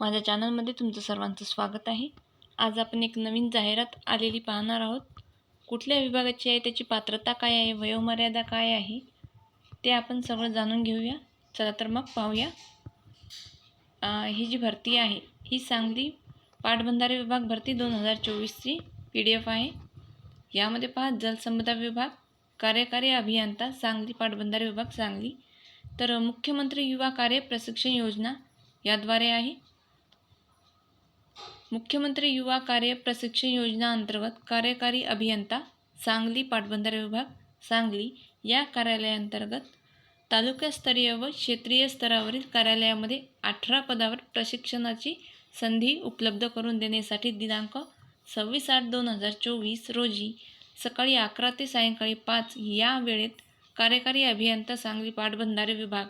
माझ्या चॅनलमध्ये तुमचं सर्वांचं स्वागत आहे. आज आपण एक नवीन जाहिरात आलेली पाहणार आहोत. कुठल्या विभागाची आहे त्याची पात्रता काय आहे वयोमर्यादा काय आहे ते आपण सगळं जाणून घेऊया. चला तर मग पाहूया. ही जी भरती आहे ही सांगली पाटबंधारे विभाग भरती दोन हजार चोवीसची पी डी एफ आहे. यामध्ये पहा जलसंपदा विभाग कार्यकारी अभियंता सांगली पाटबंधारे विभाग सांगली. तर मुख्यमंत्री युवा कार्य प्रशिक्षण योजना याद्वारे आहे. मुख्यमंत्री युवा कार्य प्रशिक्षण योजना अंतर्गत कार्यकारी अभियंता सांगली पाटबंधारे विभाग सांगली या कार्यालयाअंतर्गत तालुकास्तरीय व क्षेत्रीय स्तरावरील कार्यालयामध्ये अठरा पदावर प्रशिक्षणाची संधी उपलब्ध करून देण्यासाठी दिनांक सव्वीस आठ दोन हजार चोवीस रोजी सकाळी अकरा ते सायंकाळी पाच या वेळेत कार्यकारी अभियंता सांगली पाटबंधारे विभाग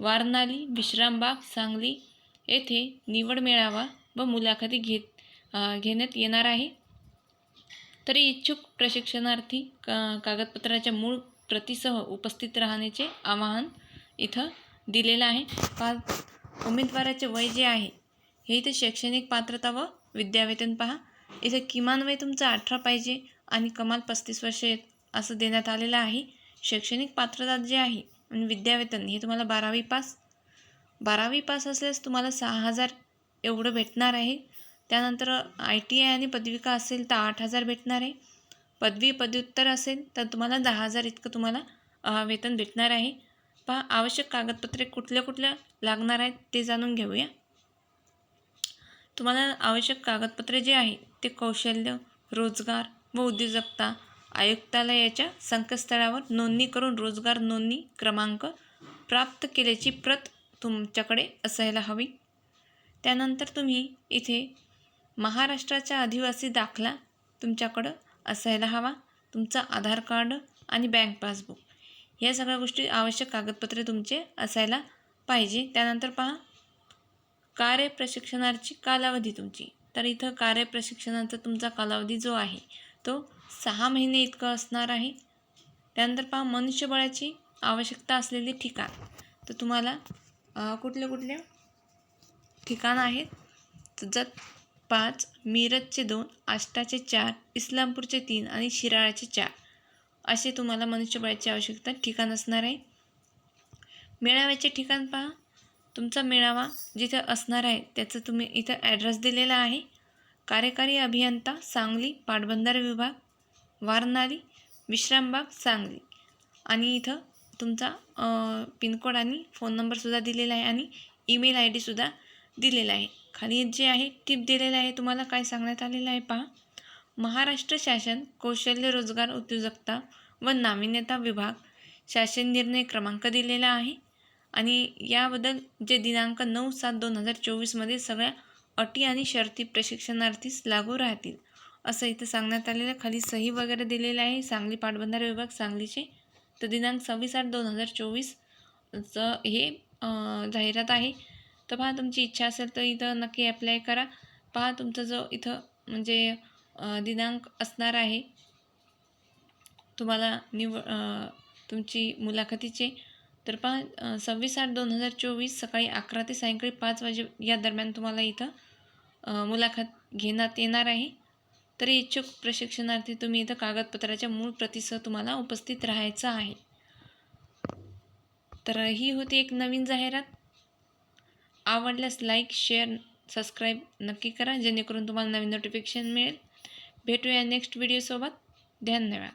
वारणाली विश्रामबाग सांगली येथे निवड मेळावा व मुलाखती घेत घेण्यात येणार आहे. तरी इच्छुक प्रशिक्षणार्थी का कागदपत्राच्या मूळ प्रतीसह उपस्थित राहण्याचे आवाहन इथं दिलेलं आहे. पाच उमेदवाराचे वय जे आहे हे इथे शैक्षणिक पात्रता व विद्यावेतन पहा. इथे किमान वय तुमचं अठरा पाहिजे आणि कमाल पस्तीस वर्ष असं देण्यात आलेलं आहे. शैक्षणिक पात्रता जे आहे आणि विद्यावेतन हे तुम्हाला बारावी पास बारावी पास असल्यास तुम्हाला सहा हजार एवढं भेटणार आहे. त्यानंतर आय टी आय आणि पदविका असेल तर आठ हजार भेटणार आहे. पदवी पदव्युत्तर असेल तर तुम्हाला दहा हजार इतकं तुम्हाला वेतन भेटणार आहे. पहा आवश्यक कागदपत्रे कुठल्या कुठल्या लागणार आहेत ते जाणून घेऊया. तुम्हाला आवश्यक कागदपत्रे जे आहे ते कौशल्य रोजगार व उद्योजकता आयुक्तालयाच्या संकेतस्थळावर नोंदणी करून रोजगार नोंदणी क्रमांक प्राप्त केल्याची प्रत तुमच्याकडे असायला हवी. त्यानंतर तुम्ही इथे महाराष्ट्राचा आदिवासी दाखला तुमच्याकडं असायला हवा. तुमचं आधार कार्ड आणि बँक पासबुक या सगळ्या गोष्टी आवश्यक कागदपत्रे तुमचे असायला पाहिजे. त्यानंतर पहा कार्य प्रशिक्षणाची कालावधी तुमची. तर इथं कार्य प्रशिक्षणाचा तुमचा कालावधी जो आहे तो सहा महिने इतकं असणार आहे. त्यानंतर पहा मनुष्यबळाची आवश्यकता असलेले ठिकाण. तर तुम्हाला कुठल्या कुठल्या ठिकाण आहेत. जत पाच मिरजचे दोन आष्टाचे चार इस्लामपूरचे तीन आणि शिराळाचे चार. असे तुम्हाला मनुष्यबळाची आवश्यकता ठिकाण असणार आहे. मेळाव्याचे ठिकाण पहा. तुमचा मेळावा जिथे असणार आहे त्याचं तुम्ही इथं ॲड्रेस दिलेला आहे. कार्यकारी अभियंता सांगली पाटबंधारे विभाग वारणारी विश्रामबाग सांगली. आणि इथं तुमचा पिनकोड आणि फोन नंबरसुद्धा दिलेला आहे आणि ईमेल आय डीसुद्धा दिलेलं आहे. खाली जे आहे टिप दिलेलं आहे तुम्हाला काय सांगण्यात आलेलं आहे पहा. महाराष्ट्र शासन कौशल्य रोजगार उद्योजकता व नाविन्यता विभाग शासन निर्णय क्रमांक दिलेला आहे. आणि याबद्दल जे दिनांक नऊ सात दोन हजार चोवीसमध्ये सगळ्या अटी आणि शर्ती प्रशिक्षणार्थीस लागू राहतील असं इथं सांगण्यात आलेलं आहे. खाली सही वगैरे दिलेलं आहे. सांगली पाटबंधारे विभाग सांगलीचे. तर दिनांक सव्वीस आठ दोन हजार चोवीसचं हे जाहिरात आहे. तर पहा तुमची इच्छा असेल तर इथं नक्की अप्लाय करा. पहा तुमचा जो इथं म्हणजे दिनांक असणार आहे तुम्हाला निव तुमची मुलाखतीचे. तर पहा सव्वीस आठ दोन हजार चोवीस सकाळी अकरा ते सायंकाळी पाच वाजे या दरम्यान तुम्हाला इथं मुलाखत घेण्यात येणार आहे. तरी इच्छुक प्रशिक्षणार्थी तुम्ही इथं कागदपत्राच्या मूळ प्रतीसह तुम्हाला उपस्थित राहायचं आहे. तर ही होती एक नवीन जाहिरात. आवडल्यास लाईक शेअर सबस्क्राईब नक्की करा जेणेकरून तुम्हाला नवीन नोटिफिकेशन मिळेल. भेटूया नेक्स्ट व्हिडिओसोबत धन्यवाद.